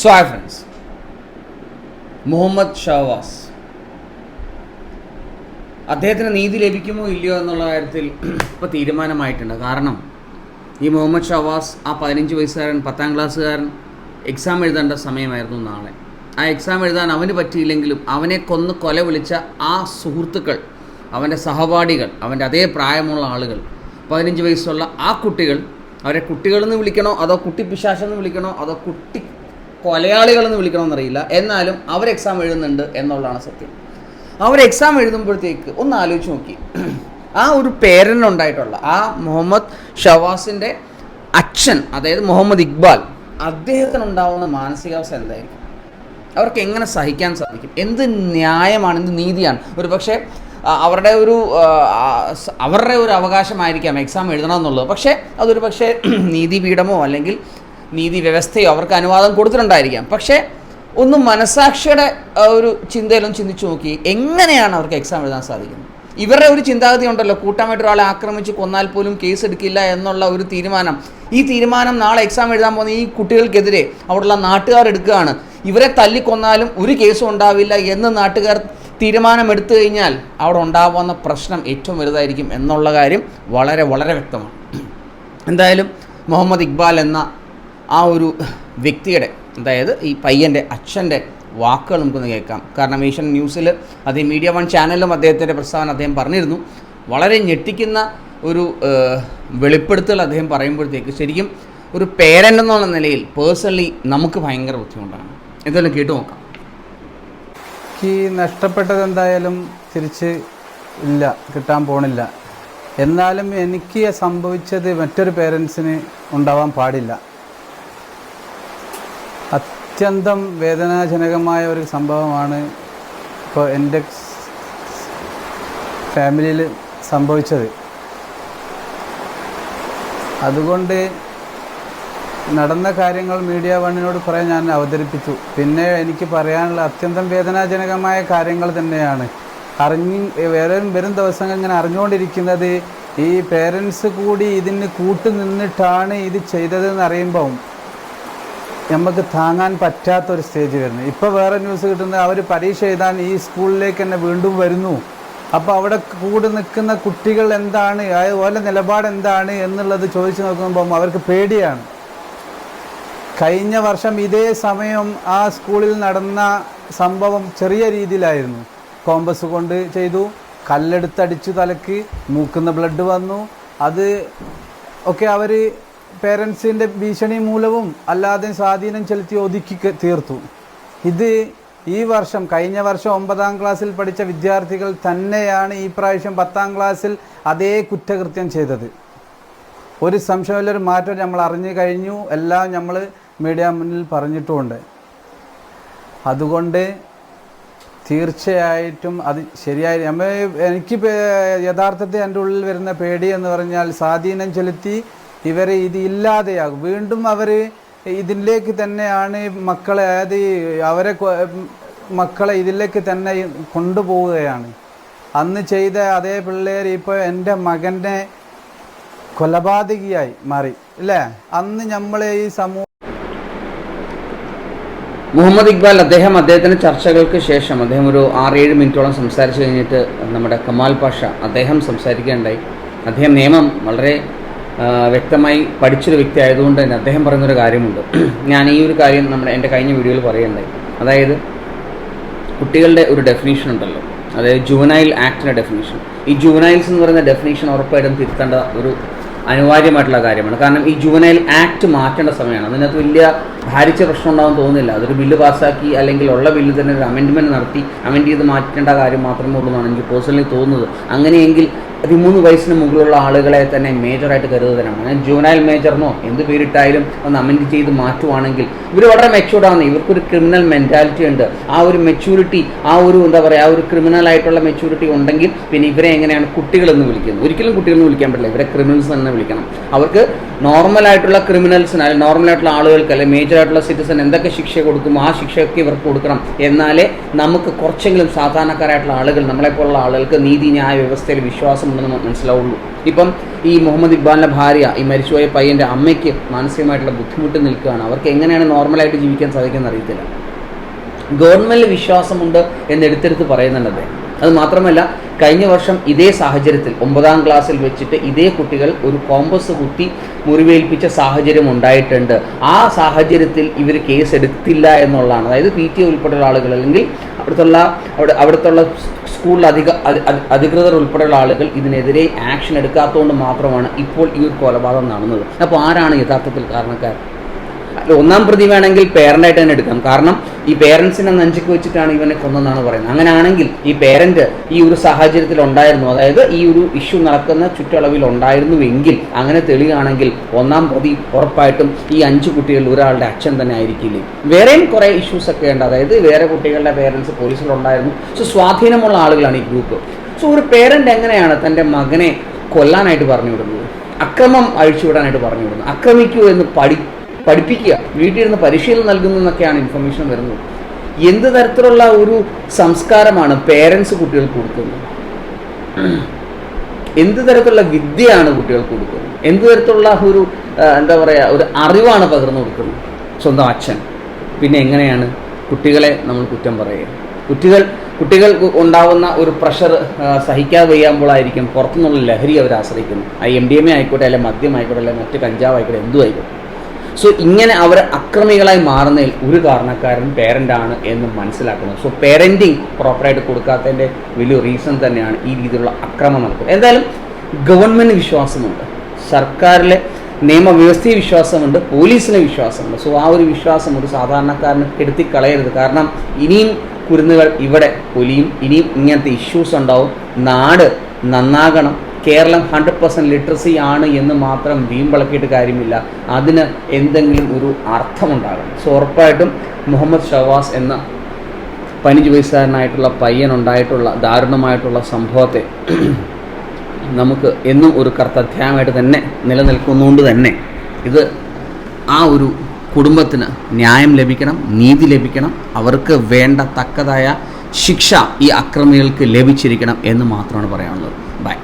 So hi friends Muhammad Shavas. അദ്ദേഹത്തിന് നീതി ലഭിക്കുമോ ഇല്ലയോ എന്നുള്ള കാര്യത്തിൽ ഇപ്പോൾ തീരുമാനമായിട്ടുണ്ട്. കാരണം ഈ മുഹമ്മദ് ഷവാസ് ആ പതിനഞ്ച് വയസ്സുകാരൻ പത്താം ക്ലാസ്സുകാരൻ എക്സാം എഴുതേണ്ട സമയമായിരുന്നു നാളെ. ആ എക്സാം എഴുതാൻ അവന് പറ്റിയില്ലെങ്കിലും അവനെ കൊന്ന് കൊല വിളിച്ച ആ സുഹൃത്തുക്കൾ അവന്റെ സഹപാഠികൾ അവന്റെ അതേ പ്രായമുള്ള ആളുകൾ പതിനഞ്ച് വയസ്സുള്ള ആ കുട്ടികൾ അവരെ കുട്ടികളെന്ന് വിളിക്കണോ അതോ കുട്ടി പിശാശെന്ന് വിളിക്കണോ അതോ കുട്ടി കൊലയാളികളെന്ന് വിളിക്കണമെന്നറിയില്ല. എന്നാലും അവർ എക്സാം എഴുതുന്നുണ്ട് എന്നുള്ളതാണ് സത്യം. അവർ എക്സാം എഴുതുമ്പോഴത്തേക്ക് ഒന്ന് ആലോചിച്ച് നോക്കി. ആ ഒരു പേരനുണ്ടായിട്ടുള്ള ആ മുഹമ്മദ് ഷവാസിന്റെ അച്ഛൻ അതായത് മുഹമ്മദ് ഇക്ബാൽ അദ്ദേഹത്തിനുണ്ടാവുന്ന മാനസികാവസ്ഥ എന്തായിരിക്കും? അവർക്ക് എങ്ങനെ സഹിക്കാൻ സാധിക്കും? എന്ത് ന്യായമാണ് എന്ത് നീതിയാണ്? ഒരു പക്ഷേ അവരുടെ ഒരു അവരുടെ ഒരു അവകാശമായിരിക്കാം എക്സാം എഴുതണം എന്നുള്ളത് പക്ഷേ അതൊരു പക്ഷേ നീതിപീഠമോ അല്ലെങ്കിൽ നീതി വ്യവസ്ഥയോ അവർക്ക് അനുവാദം കൊടുത്തിട്ടുണ്ടായിരിക്കാം. പക്ഷേ ഒന്ന് മനസാക്ഷിയുടെ ഒരു ചിന്തയിലും ചിന്തിച്ചു നോക്കി എങ്ങനെയാണ് അവർക്ക് എക്സാം എഴുതാൻ സാധിക്കുന്നത്? ഇവരുടെ ഒരു ചിന്താഗതി ഉണ്ടല്ലോ കൂട്ടമായിട്ട് ഒരാളെ ആക്രമിച്ച് കൊന്നാൽ പോലും കേസ് എടുക്കില്ല എന്നുള്ള ഒരു തീരുമാനം. ഈ തീരുമാനം നാളെ എക്സാം എഴുതാൻ പോകുന്ന ഈ കുട്ടികൾക്കെതിരെ അവിടെയുള്ള നാട്ടുകാർ എടുക്കുകയാണ്. ഇവരെ തല്ലിക്കൊന്നാലും ഒരു കേസും ഉണ്ടാവില്ല എന്ന് നാട്ടുകാർ തീരുമാനമെടുത്തു കഴിഞ്ഞാൽ അവിടെ ഉണ്ടാവുന്ന പ്രശ്നം ഏറ്റവും വലുതായിരിക്കും എന്നുള്ള കാര്യം വളരെ വളരെ വ്യക്തമാണ്. എന്തായാലും മുഹമ്മദ് ഇക്ബാൽ എന്ന ആ ഒരു വ്യക്തിയുടെ അതായത് ഈ പയ്യന്റെ അച്ഛന്റെ വാക്കുകൾ നമുക്കൊന്ന് കേൾക്കാം. കാരണം ഏഷ്യൻ ന്യൂസിൽ അതേ മീഡിയ വൺ ചാനലിലും അദ്ദേഹത്തിന്റെ പ്രസ്താവന അദ്ദേഹം പറഞ്ഞിരുന്നു. വളരെ ഞെട്ടിക്കുന്ന ഒരു വെളിപ്പെടുത്തൽ അദ്ദേഹം പറയുമ്പോഴത്തേക്ക് ശരിക്കും ഒരു പേരന്റ് എന്നുള്ള നിലയിൽ പേഴ്സണലി നമുക്ക് ഭയങ്കര ബുദ്ധിമുട്ടാണ്. എന്തായാലും കേട്ടു നോക്കാം. ഈ നഷ്ടപ്പെട്ടത് എന്തായാലും തിരിച്ച് ഇല്ല കിട്ടാൻ പോണില്ല. എന്നാലും എനിക്ക് സംഭവിച്ചത് മറ്റൊരു പേരൻസിന് ഉണ്ടാവാൻ പാടില്ല. അത്യന്തം വേദനാജനകമായ ഒരു സംഭവമാണ് ഇപ്പോൾ എന്റെ ഫാമിലിയിൽ സംഭവിച്ചത്. അതുകൊണ്ട് നടന്ന കാര്യങ്ങൾ മീഡിയ വണ്ണിനോട് കുറേ ഞാൻ അവതരിപ്പിച്ചു. പിന്നെ എനിക്ക് പറയാനുള്ള അത്യന്തം വേദനാജനകമായ കാര്യങ്ങൾ തന്നെയാണ്. അറിഞ്ഞ് വരും വരും ദിവസങ്ങൾ ഇങ്ങനെ അറിഞ്ഞുകൊണ്ടിരിക്കുന്നത് ഈ പേരൻസ് കൂടി ഇതിന് കൂട്ടുനിന്നിട്ടാണ് ഇത് ചെയ്തതെന്ന് അറിയുമ്പം നമുക്ക് താങ്ങാൻ പറ്റാത്ത ഒരു സ്റ്റേജ് വരുന്നത് ഇപ്പോൾ വേറെ ന്യൂസ് കിട്ടുന്നത് അവർ പരീക്ഷ എഴുതാൻ ഈ സ്കൂളിലേക്ക് തന്നെ വീണ്ടും വരുന്നു. അപ്പോൾ അവിടെ കൂടെ നിൽക്കുന്ന കുട്ടികൾ എന്താണ് അതുപോലെ നിലപാട് എന്താണ് എന്നുള്ളത് ചോദിച്ചു നോക്കുമ്പോൾ അവർക്ക് പേടിയാണ്. കഴിഞ്ഞ വർഷം ഇതേ സമയം ആ സ്കൂളിൽ നടന്ന സംഭവം ചെറിയ രീതിയിലായിരുന്നു. കോമ്പസ് കൊണ്ട് ചെയ്തു കല്ലെടുത്തടിച്ചു തലക്ക് മൂക്കുന്ന ബ്ലഡ് വന്നു. അത് ഒക്കെ അവർ പേരൻസിന്റെ ഭീഷണി മൂലവും അല്ലാതെ സ്വാധീനം ചെലുത്തി ഒതുക്കി തീർത്തു. ഇത് ഈ വർഷം കഴിഞ്ഞ വർഷം ഒമ്പതാം ക്ലാസ്സിൽ പഠിച്ച വിദ്യാർത്ഥികൾ തന്നെയാണ് ഈ പ്രാവശ്യം പത്താം ക്ലാസ്സിൽ അതേ കുറ്റകൃത്യം ചെയ്തത്. ഒരു സംശയമില്ലൊരു മാറ്റം നമ്മൾ അറിഞ്ഞു കഴിഞ്ഞു. എല്ലാം നമ്മൾ മീഡിയ മുന്നിൽ പറഞ്ഞിട്ടുമുണ്ട് അതുകൊണ്ട് തീർച്ചയായിട്ടും അത് ശരിയായി. നമ്മൾ എനിക്ക് യഥാർത്ഥത്തിൽ എന്റെ ഉള്ളിൽ വരുന്ന പേടി എന്ന് പറഞ്ഞാൽ സ്വാധീനം ചെലുത്തി ഇവരെ ഇത് ഇല്ലാതെയാകും. വീണ്ടും അവർ ഇതിലേക്ക് തന്നെയാണ് മക്കളെ അതായത് അവരെ മക്കളെ ഇതിലേക്ക് തന്നെ കൊണ്ടുപോവുകയാണ്. അന്ന് ചെയ്ത അതേ പിള്ളേർ ഇപ്പോൾ എന്റെ മകന്റെ കൊലപാതകിയായി മാറി അല്ലേ അന്ന് നമ്മളെ ഈ സമൂഹം മുഹമ്മദ് ഇക്ബാൽ അദ്ദേഹം അദ്ദേഹത്തിന്റെ ചർച്ചകൾക്ക് ശേഷം അദ്ദേഹം ഒരു ആറേഴ് മിനിറ്റോളം സംസാരിച്ചു കഴിഞ്ഞിട്ട് നമ്മുടെ കമാൽ പാഷ അദ്ദേഹം സംസാരിക്കുകയുണ്ടായി. അദ്ദേഹം നിയമം വളരെ വ്യക്തമായി പഠിച്ചൊരു വ്യക്തി ആയതുകൊണ്ട് തന്നെ അദ്ദേഹം പറയുന്നൊരു കാര്യമുണ്ട്. ഞാൻ ഈ ഒരു കാര്യം നമ്മുടെ എന്റെ കഴിഞ്ഞ വീഡിയോയിൽ പറയുന്നുണ്ടായി അതായത് കുട്ടികളുടെ ഒരു ഡെഫിനേഷൻ ഉണ്ടല്ലോ. അതായത് ജുവനൈൽ ആക്ടിന്റെ ഡെഫിനേഷൻ ഈ ജുവനൈൽസ് എന്ന് പറയുന്ന ഡെഫിനേഷൻ ഉറപ്പായിട്ടും തിരുത്തേണ്ട ഒരു അനിവാര്യമായിട്ടുള്ള കാര്യമാണ്. കാരണം ഈ ജുവനൈൽ ആക്ട് മാറ്റേണ്ട സമയമാണ്. അതിനകത്ത് വലിയ ഭാരിച്ച പ്രശ്നം ഉണ്ടാകുമെന്ന് തോന്നുന്നില്ല. അതൊരു ബില്ല് പാസ്സാക്കി അല്ലെങ്കിൽ ഉള്ള ബില്ല് തന്നെ ഒരു അമെൻഡ്മെന്റ് നടത്തി അമെൻഡ് ചെയ്ത് മാറ്റേണ്ട കാര്യം മാത്രമേ ഉള്ളൂ എന്നാണ് എനിക്ക് പേഴ്സണലി തോന്നുന്നത്. അങ്ങനെയെങ്കിൽ പതിമൂന്ന് വയസ്സിന് മുകളിലുള്ള ആളുകളെ തന്നെ മേജറായിട്ട് കരുതുന്നതാണ് ഞാൻ ജൂനൈൽ മേജറിനോ എന്ത് പേരിട്ടായാലും ഒന്ന് അമെൻഡ് ചെയ്ത് മാറ്റുവാണെങ്കിൽ ഇവർ വളരെ മെച്ചൂർഡാണ് ഇവർക്കൊരു ക്രിമിനൽ മെന്റാലിറ്റി ഉണ്ട്. ആ ഒരു മെച്യൂരിറ്റി ആ ഒരു എന്താ പറയുക ആ ഒരു ക്രിമിനൽ ആയിട്ടുള്ള മെച്യൂരിറ്റി ഉണ്ടെങ്കിൽ പിന്നെ ഇവരെ എങ്ങനെയാണ് കുട്ടികളെന്ന് വിളിക്കുന്നത്? ഒരിക്കലും കുട്ടികളെന്ന് വിളിക്കാൻ പറ്റില്ല. ഇവരെ ക്രിമിനൽസ് തന്നെ വിളിക്കണം. അവർക്ക് നോർമൽ ആയിട്ടുള്ള ക്രിമിനൽസിന് അല്ലെങ്കിൽ നോർമൽ ആയിട്ടുള്ള ആളുകൾക്ക് അല്ലെങ്കിൽ മേജർ ആയിട്ടുള്ള സിറ്റിസൺ എന്തൊക്കെ ശിക്ഷ കൊടുക്കും ആ ശിക്ഷയൊക്കെ ഇവർക്ക് കൊടുക്കണം. എന്നാലേ നമുക്ക് കുറച്ചെങ്കിലും സാധാരണക്കാരായിട്ടുള്ള ആളുകൾ നമ്മളെപ്പോലുള്ള ആളുകൾക്ക് നീതി ന്യായ വ്യവസ്ഥയിൽ വിശ്വാസമുണ്ടെന്ന് മനസ്സിലാവുള്ളൂ. ഇപ്പം ഈ മുഹമ്മദ് ഇക്ബാലിന്റെ ഭാര്യ ഈ മരിച്ചുപോയ പയ്യന്റെ അമ്മയ്ക്ക് മാനസികമായിട്ടുള്ള ബുദ്ധിമുട്ട് നിൽക്കുകയാണ്. അവർക്ക് എങ്ങനെയാണ് നോർമലായിട്ട് ജീവിക്കാൻ സാധിക്കുന്നത് അറിയത്തില്ല. ഗവൺമെന്റിൽ വിശ്വാസമുണ്ട് എന്ന് എടുത്തെടുത്ത് പറയുന്നുണ്ട് അദ്ദേഹം. അത് മാത്രമല്ല കഴിഞ്ഞ വർഷം ഇതേ സാഹചര്യത്തിൽ ഒമ്പതാം ക്ലാസ്സിൽ വെച്ചിട്ട് ഇതേ കുട്ടികൾ ഒരു കോമ്പസ് കുത്തി മുറിവേൽപ്പിച്ച സാഹചര്യം ഉണ്ടായിട്ടുണ്ട്. ആ സാഹചര്യത്തിൽ ഇവർ കേസ് എടുത്തില്ല എന്നുള്ളതാണ്. അതായത് പി ടി ഉൾപ്പെടെയുള്ള ആളുകൾ അല്ലെങ്കിൽ അവിടുത്തുള്ള അവിടെ അവിടുത്തുള്ള സ്കൂളിൽ അധിക അധി- അധി- അധികൃതർ ഉൾപ്പെടെയുള്ള ആളുകൾ ഇതിനെതിരെ ആക്ഷൻ എടുക്കാത്തതുകൊണ്ട് മാത്രമാണ് ഇപ്പോൾ ഈ ഒരു കൊലപാതകം നടന്നത്. അപ്പോൾ ആരാണ് യഥാർത്ഥത്തിൽ കാരണക്കാർ? അല്ല, ഒന്നാം പ്രതി വേണമെങ്കിൽ പേരന്റായിട്ട് തന്നെ എടുക്കാം. കാരണം ഈ പേരൻസിനെ നഞ്ചിക്ക് വെച്ചിട്ടാണ് ഇവനെ കൊന്നെന്നാണ് പറയുന്നത്. അങ്ങനെയാണെങ്കിൽ ഈ പേരന്റ് ഈ ഒരു സാഹചര്യത്തിൽ ഉണ്ടായിരുന്നു. അതായത് ഈ ഒരു ഇഷ്യൂ നടക്കുന്ന ചുറ്റളവിൽ ഉണ്ടായിരുന്നുവെങ്കിൽ അങ്ങനെ തെളിയാണെങ്കിൽ ഒന്നാം പ്രതി ഉറപ്പായിട്ടും ഈ അഞ്ച് കുട്ടികളിൽ ഒരാളുടെ അച്ഛൻ തന്നെ ആയിരിക്കില്ലേ? വേറെയും കുറേ ഇഷ്യൂസ് ഒക്കെ ഉണ്ട്. അതായത് വേറെ കുട്ടികളുടെ പേരൻസ് പോലീസിലുണ്ടായിരുന്നു സോ സ്വാധീനമുള്ള ആളുകളാണ് ഈ ഗ്രൂപ്പ് സോ ഒരു പേരന്റ് എങ്ങനെയാണ് തന്റെ മകനെ കൊല്ലാനായിട്ട് പറഞ്ഞു വിടുന്നത് അക്രമം അഴിച്ചുവിടാനായിട്ട് പറഞ്ഞു വിടുന്നത് ആക്രമിക്കൂ എന്ന് പഠി പഠിപ്പിക്കുക. വീട്ടിൽ നിന്ന് പരിശീലനം നൽകുന്നു എന്നൊക്കെയാണ് ഇൻഫർമേഷൻ വരുന്നത്. എന്ത് തരത്തിലുള്ള ഒരു സംസ്കാരമാണ് പേരൻസ് കുട്ടികൾക്ക് കൊടുക്കുന്നത്? എന്ത് തരത്തിലുള്ള വിദ്യയാണ് കുട്ടികൾക്ക് കൊടുക്കുന്നത്? എന്ത് തരത്തിലുള്ള ഒരു എന്താ പറയുക ഒരു അറിവാണ് പകർന്നു കൊടുക്കുന്നത്? സ്വന്തം അച്ഛൻ. പിന്നെ എങ്ങനെയാണ് കുട്ടികളെ നമ്മൾ കുറ്റം പറയുക? കുട്ടികൾ കുട്ടികൾ ഉണ്ടാവുന്ന ഒരു പ്രഷർ സഹിക്കാതെ വയ്യാകുമ്പോഴായിരിക്കും പുറത്തുനിന്നുള്ള ലഹരി അവർ ആശ്രയിക്കുന്നത്. ആ എം ഡി എം എ ആയിക്കോട്ടെ അല്ലെങ്കിൽ മദ്യം ആയിക്കോട്ടെ അല്ലെങ്കിൽ മറ്റ് കഞ്ചാവ് ആയിക്കോട്ടെ ആയിക്കോട്ടെ. സോ ഇങ്ങനെ അവർ അക്രമികളായി മാറുന്നതിൽ ഒരു കാരണക്കാരൻ പേരന്റാണ് എന്ന് മനസ്സിലാക്കണം. സോ പേരന്റിങ് പ്രോപ്പറായിട്ട് കൊടുക്കാത്തതിന്റെ വലിയ റീസൺ തന്നെയാണ് ഈ രീതിയിലുള്ള അക്രമം നടക്കുന്നത് എന്തായാലും ഗവൺമെന്റ് വിശ്വാസമുണ്ട്. സർക്കാരിലെ നിയമവ്യവസ്ഥയെ വിശ്വാസമുണ്ട് പോലീസിന് വിശ്വാസമുണ്ട്. സോ ആ ഒരു വിശ്വാസം ഒരു സാധാരണക്കാരന് കെടുത്തി കളയരുത് കാരണം ഇനിയും കുരുന്നുകൾ ഇവിടെ പൊലിയും ഇനിയും ഇങ്ങനത്തെ ഇഷ്യൂസ് ഉണ്ടാവും. നാട് നന്നാകണം. കേരളം ഹൺഡ്രഡ് പെർസെന്റ് ലിറ്ററസി ആണ് എന്ന് മാത്രം വീമ്പിളക്കിയിട്ട് കാര്യമില്ല. അതിന് എന്തെങ്കിലും ഒരു അർത്ഥമുണ്ടാകണം. സോ ഉറപ്പായിട്ടും മുഹമ്മദ് ഷവാസ് എന്ന പതിനഞ്ച് വയസ്സുകാരനായിട്ടുള്ള പയ്യനുണ്ടായിട്ടുള്ള ദാരുണമായിട്ടുള്ള സംഭവത്തെ നമുക്ക് എന്നും ഒരു കർത്തധ്യായമായിട്ട് തന്നെ നിലനിൽക്കുന്നതുകൊണ്ട് തന്നെ ഇത് ആ ഒരു കുടുംബത്തിന് ന്യായം ലഭിക്കണം നീതി ലഭിക്കണം അവർക്ക് വേണ്ട തക്കതായ ശിക്ഷ ഈ അക്രമികൾക്ക് ലഭിച്ചിരിക്കണം എന്ന് മാത്രമാണ് പറയാനുള്ളത്. ബൈ